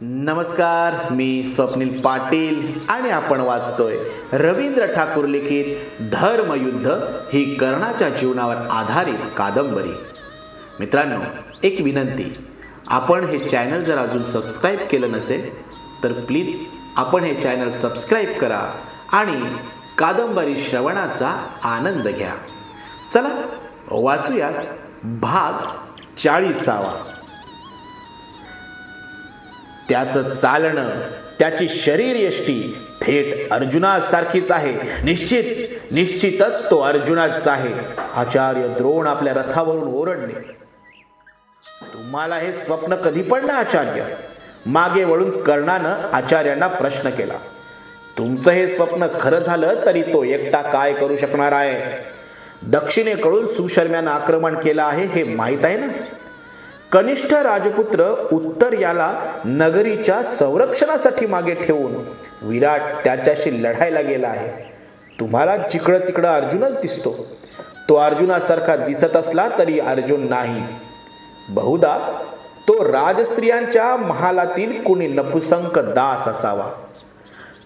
नमस्कार मी स्वप्नील पाटील आणि आपण वाचतोय रवींद्र ठाकूर लिखित धर्मयुद्ध ही कर्णाच्या जीवनावर आधारित कादंबरी. मित्रांनो एक विनंती आपण हे चॅनल जर अजून सबस्क्राईब केलं नसेल तर प्लीज आपण हे चॅनल सबस्क्राईब करा आणि कादंबरी श्रवणाचा आनंद घ्या. चला वाचूयात भाग चाळीसावा. त्याचं चालणं त्याची शरीर यष्टी थेट अर्जुनासारखीच आहे. निश्चित निश्चितच तो अर्जुनाच आहे. आचार्य द्रोण आपल्या रथावरून ओरडले. तुम्हाला हे स्वप्न कधी पडलं आचार्य? मागे वळून कर्णानं आचार्यांना प्रश्न केला. तुमचं हे स्वप्न खरं झालं तरी तो एकटा काय करू शकणार आहे? दक्षिणेकडून सुशर्म्यानं आक्रमण केलं आहे हे माहीत आहे ना? कनिष्ठ राजपुत्र उत्तर याला नगरीच्या संरक्षणासाठी मागे ठेवून विराट त्याच्याशी लढायला गेला आहे. तुम्हाला जिकडं तिकडं अर्जुनच दिसतो. तो अर्जुनासारखा दिसत असला तरी अर्जुन नाही. बहुधा तो राजस्त्रियांच्या महालातील कुणी नपुसंक दास असावा.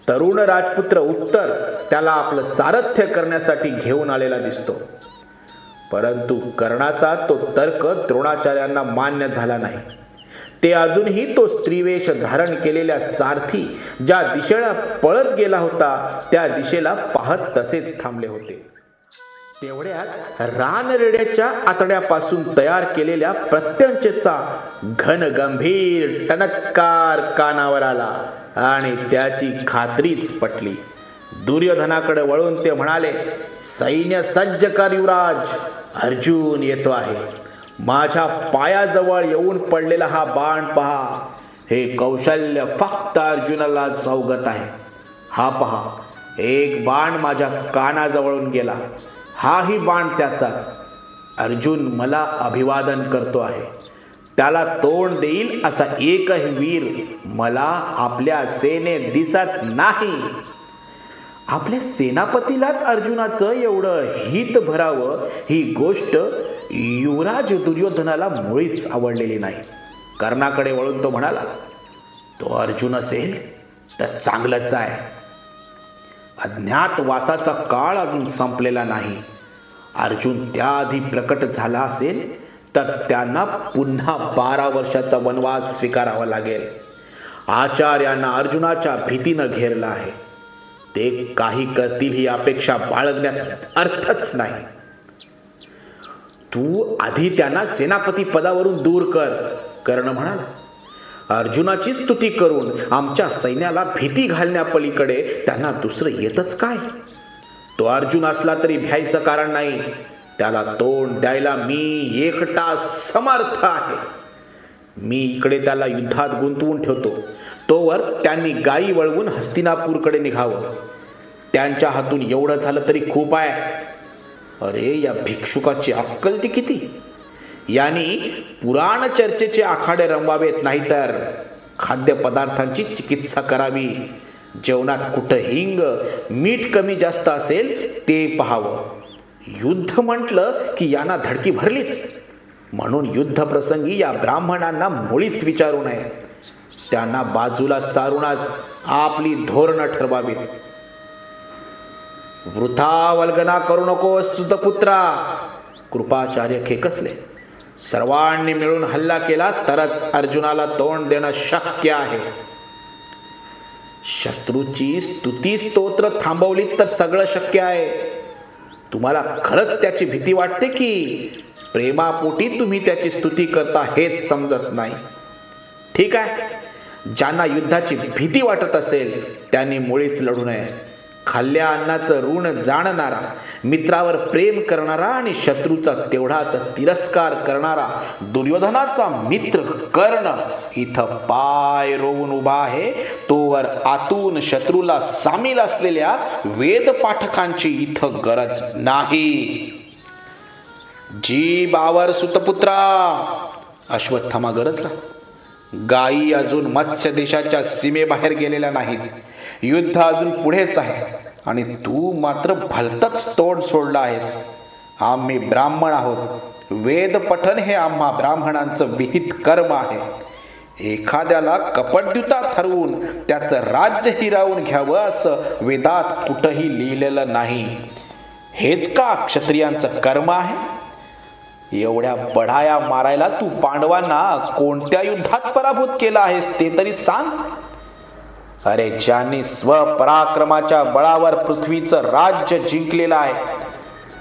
तरुण राजपुत्र उत्तर त्याला आपलं सारथ्य करण्यासाठी घेऊन आलेला दिसतो. परंतु कर्णाचा तो तर्क द्रोणाचार्यांना मान्य झाला नाही. ते अजूनही तो स्त्रीवेश धारण केलेल्या सारथी ज्या दिशेला पळत गेला होता त्या दिशेला पाहत तसेच थांबले होते. तेवढ्यात रानरेड्याच्या आतड्यापासून तयार केलेल्या प्रत्यंचेचा घन गंभीर टणत्कार कानावर आला आणि त्याची खात्रीच पटली. दुर्योधनाकडे वळून ते म्हणाले सैन्य सज्ज कर युवराज अर्जुन येतो आहे. माझ्या पायाजवळ येऊन पडलेला हा बाण पहा. हे कौशल्य फक्त अर्जुनाला चौगत आहे. हा पहा एक बाण माझ्या कानाजवळून गेला. हाही बाण त्याचाच. अर्जुन मला अभिवादन करतो आहे. त्याला तोंड देईल असा एकही वीर मला आपल्या सेनेत दिसत नाही. आपल्या सेनापतीलाच अर्जुनाचं एवढं हित भरावं ही गोष्ट युवराज दुर्योधनाला मुळीच आवडलेली नाही. कर्णाकडे वळून तो म्हणाला तो अर्जुन असेल तर चांगलंच आहे. अज्ञातवासाचा काळ अजून संपलेला नाही. अर्जुन त्याआधी प्रकट झाला असेल तर त्यांना पुन्हा बारा वर्षाचा वनवास स्वीकारावा लागेल. आचार्यांना अर्जुनाच्या भीतीनं घेरलं आहे. ते काही करतील ही अपेक्षा बाळगण्यात अर्थच नाही. तू आधी त्यांना सेनापती पदावरून दूर कर कर्ण म्हणाला. अर्जुनाची स्तुती करून आमच्या सैन्याला भीती घालण्यापलीकडे त्यांना दुसरं येतच काय? तो अर्जुन असला तरी भ्यायचं कारण नाही. त्याला तोंड द्यायला मी एकटा समर्थ आहे. मी इकडे त्याला युद्धात गुंतवून ठेवतो. तोवर त्यांनी गायी वळवून हस्तिनापूरकडे निघावं. त्यांच्या हातून एवढं झालं तरी खूप आहे. अरे या भिक्षुकाची अक्कल ती किती? यांनी पुराण चर्चेचे आखाडे रंगवावेत नाहीतर खाद्यपदार्थांची चिकित्सा करावी. जेवणात कुठं हिंग मीठ कमी जास्त असेल ते पहावं. युद्ध म्हटलं की यांना धडकी भरलीच. म्हणून युद्ध प्रसंगी या ब्राह्मणांना मुळीच विचारू नये. त्यांना बाजूला सारूनच आपली धोरणं ठरवावी वृथा वल्गना करू नको सुतपुत्रा. कृपाचार्य खेकसले. सर्वांनी मिळून हल्ला केला तरच अर्जुनाला तोंड देणं शक्य आहे. शत्रूची स्तुती स्तोत्र थांबवली तर सगळं शक्य आहे. तुम्हाला खरंच त्याची भीती वाटते की प्रेमापोटी तुम्ही त्याची स्तुती करता हेच समजत नाही. ठीक आहे? ज्यांना युद्धाची भीती वाटत असेल त्यांनी मुळीच लढू नये. खाल्ल्या अन्नाचं ऋण जाणणारा मित्रावर प्रेम करणारा आणि शत्रूचा तेवढाच तिरस्कार करणारा दुर्योधनाचा मित्र कर्ण इथं पाय रोवून उभा आहे. तोवर आतून शत्रूला सामील असलेल्या वेद पाठकांची इथं गरज नाही. जी बावर सुतपुत्रा अश्वत्थामा गरजला. गायी अजून मत्स्य देशाच्या सीमेबाहेर गेलेल्या नाहीत. युद्ध अजून पुढेच आहे. आणि तू मात्र भलतच तोंड सोडला आहेस. आम्ही ब्राह्मण आहोत. वेद पठन हे आम्हा ब्राह्मणांचं विहित कर्म आहे. एखाद्याला कपटद्युतात हरवून त्याचं राज्य हिरावून घ्यावं असं वेदात कुठंही लिहिलेलं नाही. हेच का क्षत्रियांचं कर्म आहे? एवढ्या बढाया मारायला तू पांडवांना कोणत्या युद्धात पराभूत केला आहेस ते तरी सांग. अरे ज्यांनी स्वपराक्रमाच्या बळावर पृथ्वीचं राज्य जिंकलेलं आहे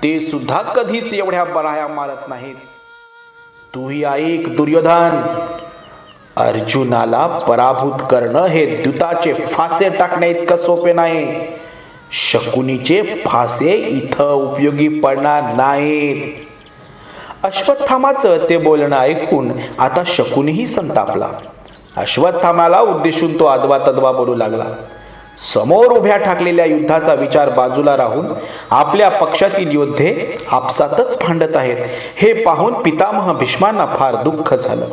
ते सुद्धा कधीच एवढ्या बढाया मारत नाहीत. तूही ऐक दुर्योधन. अर्जुनाला पराभूत करणं हे द्युताचे फासे टाकणे इतकं सोपे नाही. शकुनीचे फासे इथं उपयोगी पडणार नाहीत. अश्वत्थामाचं ते बोलणं ऐकून आता शकूनही संतापला. अश्वत्थामाला उद्देशून तो अदवा तदवा बोलू लागला. समोर उभ्या ठाकलेल्या युद्धाचा विचार बाजूला राहून आपल्या पक्षातील योद्धे आपसातच भांडत आहेत. हे पाहून पितामह भीष्मांना फार दुःख झालं.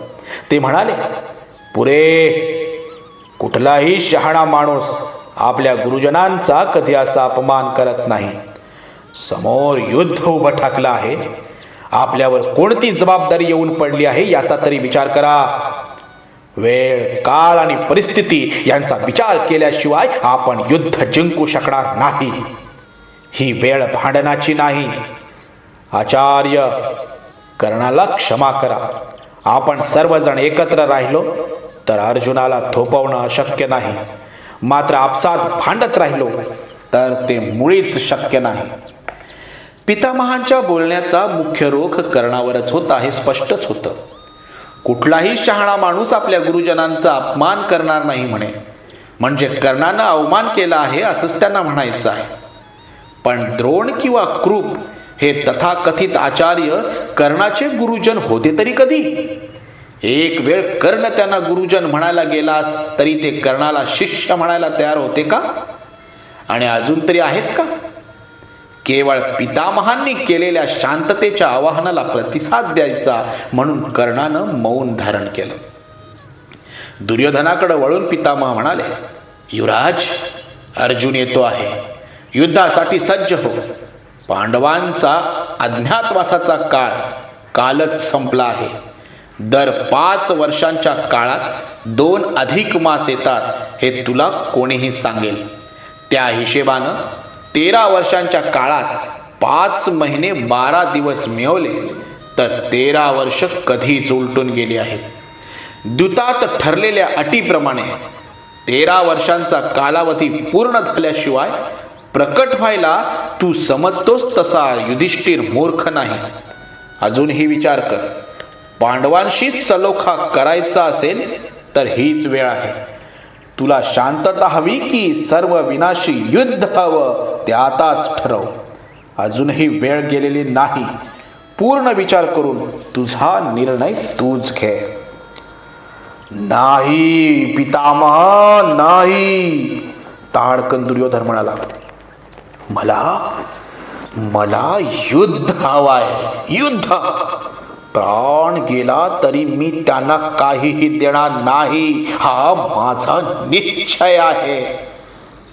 ते म्हणाले पुरे कुठलाही शहाणा माणूस आपल्या गुरुजनांचा कधी असा अपमान करत नाही. समोर युद्ध उभं ठाकलं आहे. आपल्यावर कोणती जबाबदारी येऊन पडली आहे याचा तरी विचार करा. वेळ काळ आणि परिस्थिती यांचा विचार केल्याशिवाय आपण युद्ध जिंकू शकणार नाही. ही वेळ भांडणाची नाही. आचार्य कर्णाला क्षमा करा. आपण सर्वजण एकत्र राहिलो तर अर्जुनाला थोपवणं अशक्य नाही. मात्र आपसात भांडत राहिलो तर ते मुळीच शक्य नाही. पितामहांच्या बोलण्याचा मुख्य रोख कर्णावरच होता हे स्पष्टच होतं. कुठलाही शहाणा माणूस आपल्या गुरुजनांचा अपमान करणार नाही म्हणे. म्हणजे कर्णानं अवमान केला आहे असंच त्यांना म्हणायचं आहे. पण द्रोण किंवा कृप हे तथाकथित आचार्य कर्णाचे गुरुजन होते तरी कधी? एक वेळ कर्ण त्यांना गुरुजन म्हणायला गेलास तरी ते कर्णाला शिष्य म्हणायला तयार होते का? आणि अजून तरी आहेत का? केवळ पितामहांनी केलेल्या शांततेच्या आवाहनाला प्रतिसाद द्यायचा म्हणून कर्णानं मौन धारण केलं. दुर्योधनाकडे वळून पितामह म्हणाले युवराज अर्जुन येतो आहे. युद्धासाठी सज्ज हो. पांडवांचा अज्ञातवासाचा काळ कालच संपला आहे. दर पाच वर्षांच्या काळात दोन अधिक मास येतात हे तुला कोणीही सांगेल. त्या हिशेबानं तेरा वर्षांच्या काळात पाच महिने बारा दिवस मिळवले तर तेरा वर्ष कधीच उलटून गेली आहेत? द्युतात ठरलेल्या अटीप्रमाणे तेरा वर्षांचा कालावधी पूर्ण झाल्याशिवाय प्रकट व्हायला तू समजतोस तसा युधिष्ठिर मूर्ख नाही. अजूनही विचार कर. पांडवांशी सलोखा करायचा असेल तर हीच वेळ आहे. तुला शांतता हवी की सर्व विनाशी युद्ध हवं ते आताच ठरव. अजूनही वेळ गेलेली नाही. पूर्ण विचार करून तुझा निर्णय तूच घे. नाही पितामहा नाही ताडकन दुर्योधन म्हणाला. मला मला युद्ध हवाय युद्ध. प्राण गेला तरी मी त्यांना काहीही देणार नाही. हा माझा निश्चय आहे.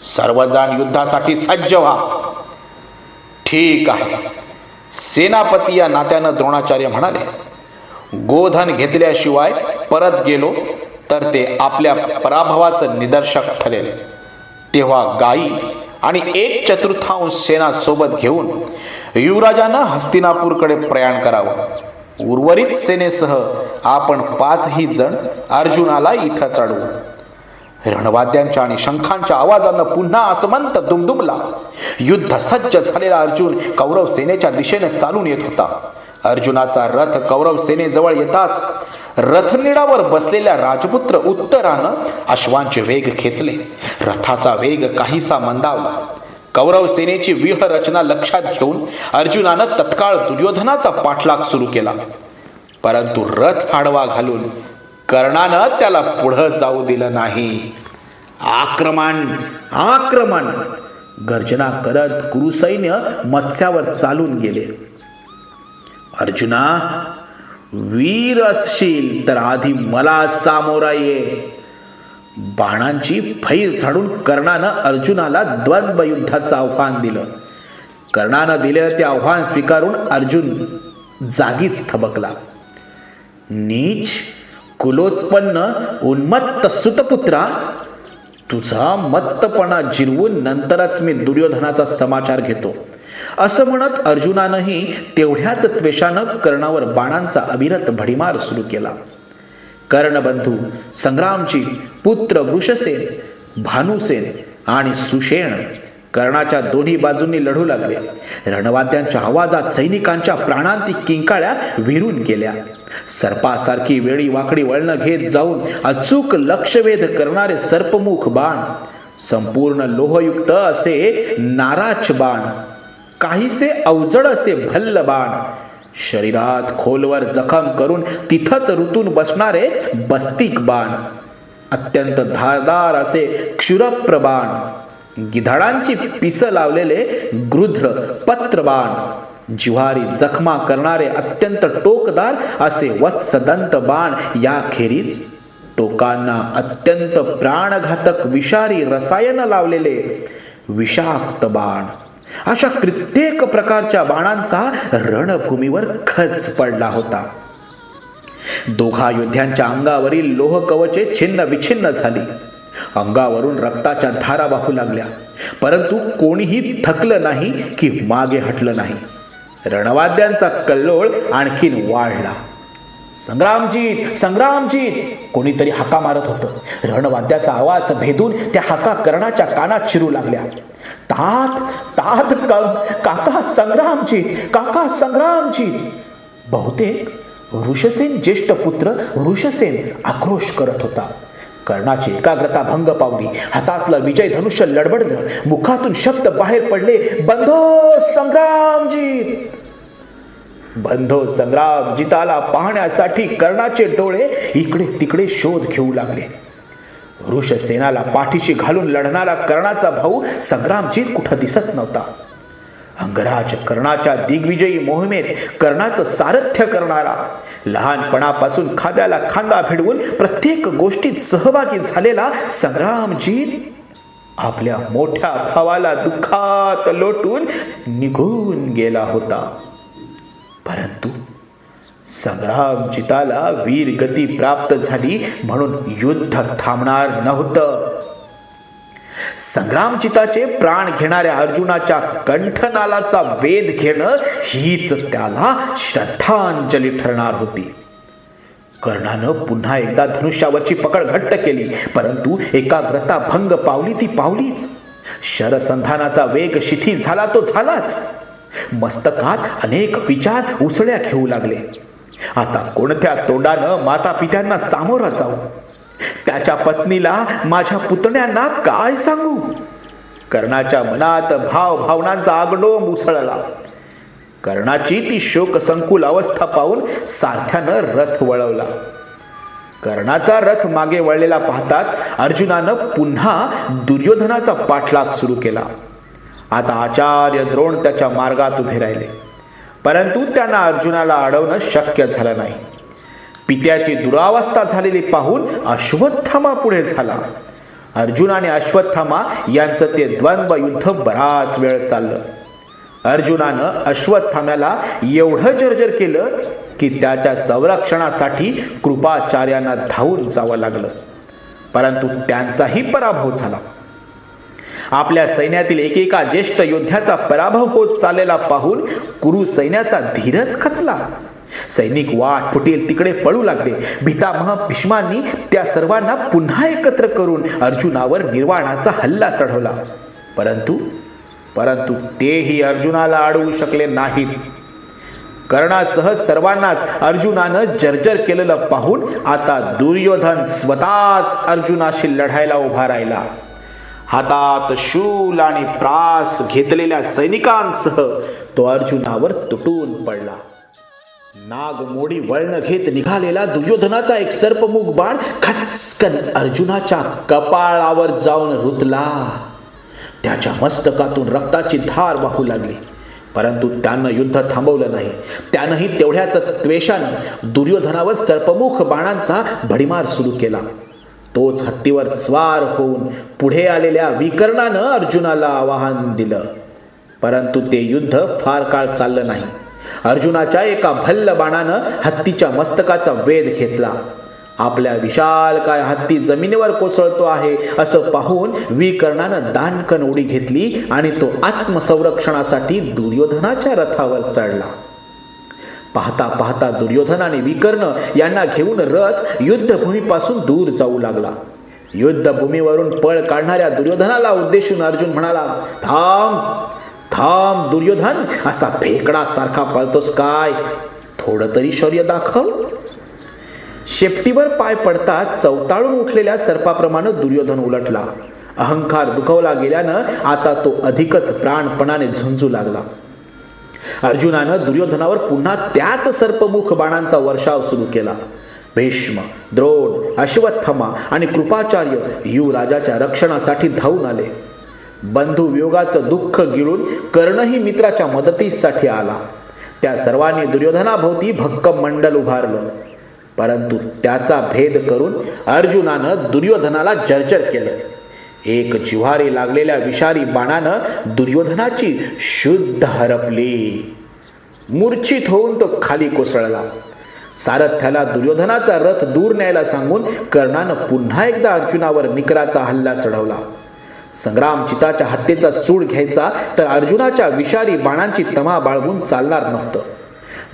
सर्वजण युद्धासाठी सज्ज व्हा. ठीक आहे. सेनापती या नात्यानं द्रोणाचार्य म्हणाले गोधन घेतल्याशिवाय परत गेलो तर ते आपल्या पराभवाचं निदर्शक ठरेल. तेव्हा गायी आणि एक चतुर्थांश सेना सोबत घेऊन युवराजानं हस्तिनापूरकडे प्रयाण करावं. उर्वरित सेनेसह आपण पाचही जण अर्जुनाला इथं चढवू. रणवाद्यांच्या आणि शंखांच्या आवाजानं पुन्हा आसमंत दुमदुमला. युद्ध सज्ज झालेला अर्जुन कौरव सेनेच्या दिशेने चालून येत होता. अर्जुनाचा रथ कौरव सेनेजवळ येताच रथनिडावर बसलेल्या राजपुत्र उत्तरानं अश्वांचे वेग खेचले. रथाचा वेग काहीसा मंदावला. कौरव सेनेची व्यूहरचना लक्षात घेऊन अर्जुनानं तत्काळ दुर्योधनाचा पाठलाग सुरू केला. परंतु रथ आडवा घालून कर्णानं त्याला पुढं जाऊ दिलं नाही. आक्रमण आक्रमण! गर्जना करत कुरुसैन्य मत्स्यावर चालून गेले. अर्जुना वीर असशील तर आधी मला सामोरा ये. बाणांची फैर झाडून कर्णानं अर्जुनाला द्वंद्व युद्धाचं आव्हान दिलं. कर्णानं दिलेलं ते आव्हान स्वीकारून अर्जुन जागीच थबकला. नीच कुलोत्पन्न उन्मत्त सुतपुत्रा तुझा मत्तपणा जिरवून नंतरच मी दुर्योधनाचा समाचार घेतो. असं म्हणत अर्जुनानंही तेवढ्याच त्वेषानं कर्णावर बाणांचा अविरत भडीमार सुरू केला. कर्णबंधू संग्रामची पुत्र वृषसेन भानुसेन आणि सुषेण. कर्णाच्या दोन्ही बाजूंनी लढू लागले. रणवाद्यांच्या आवाजात सैनिकांच्या प्राणांती किंकाळ्या विरून गेल्या. सर्पासारखी वेळी वाकडी वळणं घेत जाऊन अचूक लक्षवेध करणारे सर्पमुख बाण. संपूर्ण लोहयुक्त असे नाराच बाण. काहीसे अवजड असे भल्ल बाण. शरीरात खोलवर जखम करून तिथंच ऋतून बसणारे बस्तिक बाण अत्यंत धारदार असे क्षुरप्र बाण गिधाडांची पिस लावलेले गृध्र पत्रबाण जिव्हारी जखमा करणारे अत्यंत टोकदार असे वत्सदंत बाण याखेरीज टोकांना अत्यंत प्राणघातक विषारी रसायन लावलेले विषाक्त बाण. अशा कित्येक प्रकारच्या बाणांचा रणभूमीवर खच पडला होता. दोघा योद्ध्यांच्या अंगावरील लोह कवचे छिन्न विछिन्न झाली. अंगावरून रक्ताच्या धारा वाहू लागल्या. परंतु कोणीही थकलं नाही की मागे हटलं नाही. रणवाद्यांचा कल्लोळ आणखीन वाढला. संग्रामजीत संग्रामजीत कोणीतरी हाका मारत होतं. रणवाद्याचा आवाज भेदून त्या हाका कर्णाच्या कानात शिरू लागल्या. तात तात क- काका संग्रामजीत काका संग्रामजीत बहुतेक ऋषसेन ज्येष्ठ पुत्र ऋषसेन आक्रोश करत होता. कर्णाची एकाग्रता भंग पावली. हातातलं विजय धनुष्य लडबडलं. मुखातून शब्द बाहेर पडले बंधो संग्रामजीत बंधो संग्राम जिताला पाहण्यासाठी कर्णाचे डोळे इकडे तिकडे शोध घेऊ लागले. ऋषसेनाला पाठीशी घालून लढणारा कर्णाचा भाऊ संग्रामजीत कुठं दिसत नव्हता. अंगराज कर्णाच्या दिग्विजयी मोहिमेत कर्णाचं सारथ्य करणारा लहानपणापासून खाद्याला खांदा भिडवून प्रत्येक गोष्टीत सहभागी झालेला संग्रामजीत आपल्या मोठ्या भावाला दुःखात लोटून निघून गेला होता. परंतु संग्रामजिताला वीर गती प्राप्त झाली म्हणून युद्ध थांबणार नव्हतं. संग्रामचिताचे प्राण घेणाऱ्या अर्जुनाच्या कंठनालाचा वेध घेणं हीच त्याला श्रद्धांजली ठरणार होती. कर्णानं पुन्हा एकदा धनुष्यावरची पकड घट्ट केली परंतु एकाग्रता भंग पावली ती पावलीच. शरसंधानाचा वेग शिथिल झाला तो झालाच. मस्तकात अनेक विचार उसळ्या घेऊ लागले. आता कोणत्या तोंडानं माता पित्यांना सामोरा जाऊ? त्याच्या पत्नीला माझ्या पुतण्यांना काय सांगू? कर्णाच्या मनात भाव भावनांचा आगडोंब उसळला. कर्णाची ती शोक संकुल अवस्था पाहून सारथ्यानं रथ वळवला. कर्णाचा रथ मागे वळलेला पाहताच अर्जुनानं पुन्हा दुर्योधनाचा पाठलाग सुरू केला. आता आचार्य द्रोण त्याच्या मार्गात उभे राहिले. परंतु त्यांना अर्जुनाला अडवणं शक्य झालं नाही. पित्याची दुरावस्था झालेली पाहून अश्वत्थामा पुढे झाला. अर्जुन आणि अश्वत्थामा यांचं ते द्वंद्व युद्ध बराच वेळ चाललं. अर्जुनानं अश्वत्थाम्याला एवढं जर्जर केलं की त्याच्या संरक्षणासाठी कृपाचार्यांना धावून जावं लागलं. परंतु त्यांचाही पराभव झाला. आपल्या सैन्यातील एकेका ज्येष्ठ योद्ध्याचा पराभव होत चाललेला पाहून कुरु सैन्याचा धीरच खचला. सैनिक वाट फुटेल तिकडे पळू लागले. भीतामह भीष्मांनी त्या सर्वांना पुन्हा एकत्र करून अर्जुनावर निर्वाणाचा हल्ला चढवला. परंतु परंतु तेही अर्जुनाला अडवू शकले नाहीत. कर्णासह सर्वांनाच अर्जुनानं जर्जर केलेलं पाहून आता दुर्योधन स्वतःच अर्जुनाशी लढायला उभा राहिला. हातात शूल आणि प्रास घेतलेल्या सैनिकांसह तो अर्जुनावर तुटून पडला. नाग मोडी वळण घेत निघालेला दुर्योधनाचा एक सर्पमुख बाण खचकन अर्जुनाच्या कपाळावर जाऊन रुतला. त्याच्या मस्तकातून रक्ताची धार वाहू लागली. परंतु त्यानं युद्ध थांबवलं नाही. त्यानंही तेवढ्याच त्वेषानं दुर्योधनावर सर्पमुख बाणांचा भडीमार सुरू केला. तोच हत्तीवर स्वार होऊन पुढे आलेल्या विकर्णानं अर्जुनाला आवाहन दिलं. परंतु ते युद्ध फार काळ चाललं नाही. अर्जुनाच्या एका भल्ल बाणानं हत्तीच्या मस्तकाचा वेध घेतला. आपल्या विशाल काय हत्ती जमिनीवर कोसळतो आहे असं पाहून विकर्णानं दानकन उडी घेतली आणि तो आत्मसंरक्षणासाठी दुर्योधनाच्या रथावर चढला. पाहता पाहता दुर्योधन आणि विकर्ण यांना घेऊन रथ युद्धभूमीपासून दूर जाऊ लागला. युद्धभूमीवरून पळ काढणाऱ्या दुर्योधनाला उद्देशून अर्जुन म्हणाला थांब थांब दुर्योधन असा फेकडा सारखा पळतोस काय? थोडं तरी शौर्य दाखव. शेपटीवर पाय पडता चवताळून उठलेल्या सर्पाप्रमाणे दुर्योधन उलटला. अहंकार दुखवला गेल्यानं आता तो अधिकच प्राणपणाने झुंजू लागला. अर्जुनानं दुर्योधनावर पुन्हा त्याच सर्पमुख बाणांचा वर्षाव सुरू केला. भीष्म द्रोण अश्वत्थमा आणि कृपाचार्य युवराजाच्या रक्षणासाठी धावून आले. बंधू वियोगाचं दुःख गिळून कर्णही मित्राच्या मदतीसाठी आला. त्या सर्वांनी दुर्योधनाभोवती भक्कम मंडल उभारलं. परंतु त्याचा भेद करून अर्जुनानं दुर्योधनाला जर्जर केलं. एक जिव्हारी लागलेल्या विषारी बाणानं दुर्योधनाची शुद्ध हरपली. मूर्छित होऊन तो खाली कोसळला. सारथ्याला दुर्योधनाचा रथ दूर न्यायला सांगून कर्णानं पुन्हा एकदा अर्जुनावर निकराचा हल्ला चढवला. संग्राम चिताच्या हत्येचा सूड घ्यायचा तर अर्जुनाच्या विषारी बाणांची तमा बाळगून चालणार नव्हतं.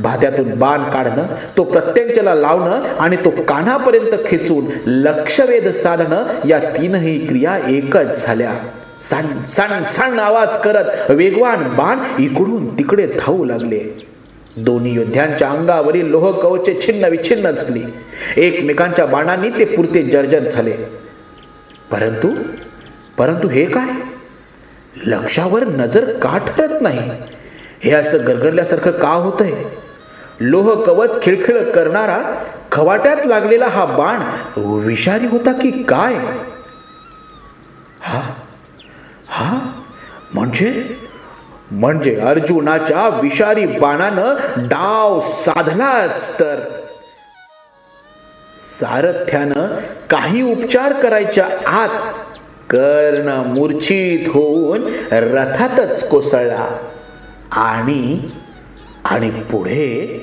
भात्यातून बाण काढणं तो प्रत्यंचला लावणं आणि तो कानापर्यंत खेचून लक्षवेध साधणं या तीनही क्रिया एकच झाल्या. सण सण सण आवाज करत वेगवान बाण इकडून तिकडे धावू लागले. दोन्ही योद्ध्यांच्या अंगावरील लोह कवचे छिन्न विछिन्न झाली. एकमेकांच्या बाणांनी ते पुरते जर्जर झाले. परंतु परंतु हे काय? लक्षावर नजर का ठरत नाही. हे असं गरगरल्यासारखं का होतंय? लोह कवच खिळखिळ करणारा खवाट्यात लागलेला हा बाण विषारी होता की काय? हा? हा? म्हणजे? म्हणजे अर्जुनाच्या विषारी बाणानं डाव साधलाच तर. सारथ्यानं काही उपचार करायच्या आत कर्ण मूर्छित होऊन रथातच कोसळला आणि आणि पुढे